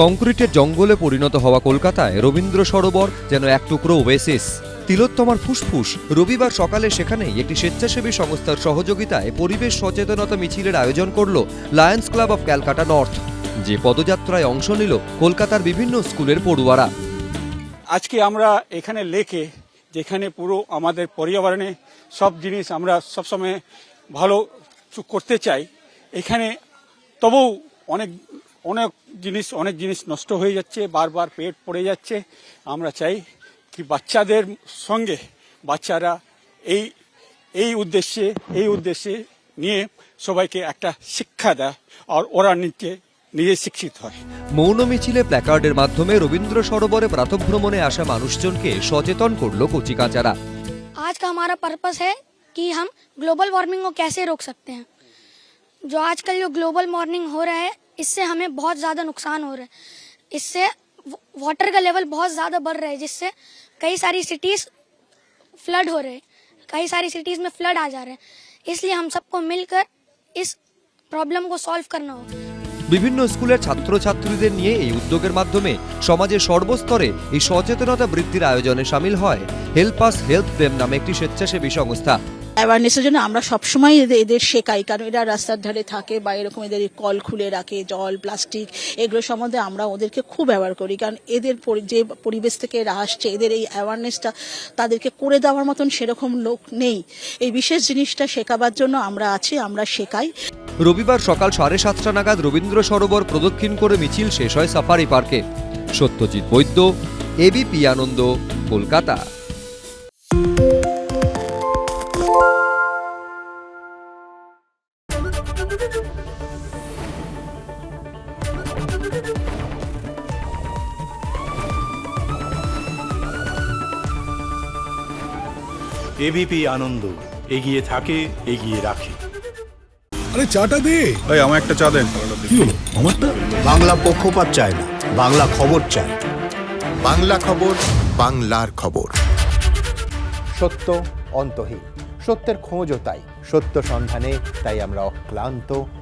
কংক্রিটের জঙ্গলে পরিণত হওয়া কলকাতায় রবীন্দ্র সরোবর যেন এক টুকরো ওয়েসিস তিলোত্তমার ফুসফুস রবিবার সকালে সেখানেই একটি স্বেচ্ছাসেবী সংস্থার সহযোগিতায় পরিবেশ সচেতনতা মিছিলের আয়োজন করল Lions Club of Calcutta north যে পদযাত্রায় অংশ নিল কলকাতার বিভিন্ন স্কুলের পড়ুয়ারা। আজকে আমরা এখানে লেকে, যেখানে পুরো আমাদের পর্যাবরণে সব জিনিস আমরা সবসময় ভালো করতে চাই, এখানে তবুও অনেক অনেক জিনিস অনেক জিনিস নষ্ট হয়ে যাচ্ছে বারবার পেট পড়ে যাচ্ছে আমরা চাই কি বাচ্চাদের সঙ্গে বাচ্চারা এই এই উদ্দেশ্যে এই উদ্দেশ্যে নিয়ে সবাইকে একটা শিক্ষা দেয় আর ওরা নিজে নিজে শিক্ষিত হয় মৌন মিছিলে প্ল্যাকার্ডের মাধ্যমে রবীন্দ্র সরোবরে প্রাতভ্রমণে আসা মানুষজনকে সচেতন করল কচিকাচারা आज का हमारा पर्पस है कि हम ग्लोबल वार्मिंग को कैसे रोक सकते हैं जो आजकल जो ग्लोबल वार्मिंग हो रहा है इससे हमें बहुत ज़्यादा नुकसान हो रहा है इससे वाटर का लेवल बहुत ज़्यादा बढ़ रहा है जिससे कई सारी सिटीज़ फ्लड हो रहे हैं कई सारी सिटीज़ में फ्लड आ जा रहे हैं इसलिए हम सबको मिलकर इस प्रॉब्लम को सॉल्व करना होगा বিভিন্ন স্কুলের ছাত্রছাত্রীদের নিয়ে এই উদ্যোগের মাধ্যমে সমাজের সর্বস্তরে এই সচেতনতা বৃদ্ধির আয়োজনে সামিল হয় হেল্প আস হেল্প দেম নামে একটি স্বেচ্ছাসেবী সংস্থা অ্যাওয়ারনেসের জন্য আমরা সবসময় এদের এদের শেখাই। কারণ এরা রাস্তার ধারে থাকে বা এরকম এদের কল খুলে রাখে, জল প্লাস্টিক এগুলো সম্বন্ধে আমরা ওদেরকে খুব অ্যাওয়ার করি। কারণ এদের যে পরিবেশ থেকে এরা আসছে, এদের এই অ্যাওয়ারনেসটা তাদেরকে করে দেওয়ার মতন সেরকম লোক নেই। এই বিশেষ জিনিসটা শেখাবার জন্য আমরা আছি, আমরা শেখাই। রবিবার সকাল সাড়ে সাতটা নাগাদ রবীন্দ্র সরোবর প্রদক্ষিণ করে মিছিল শেষ হয় সাফারি পার্কে। সত্যজিৎ বৈদ্য এবিপি আনন্দ, কলকাতা। এবিপি আনন্দ এগিয়ে থাকে এগিয়ে রাখে। আরে চাটা দে। ভাই আমার একটা চা দেন। কি হলো? আমারটা? বাংলা পক্ষপাত চায় না বাংলা খবর চায়। বাংলা খবর বাংলার খবর। সত্য অন্তহীন সত্যের খোঁজও তাই। সত্য সন্ধানে তাই আমরা অক্লান্ত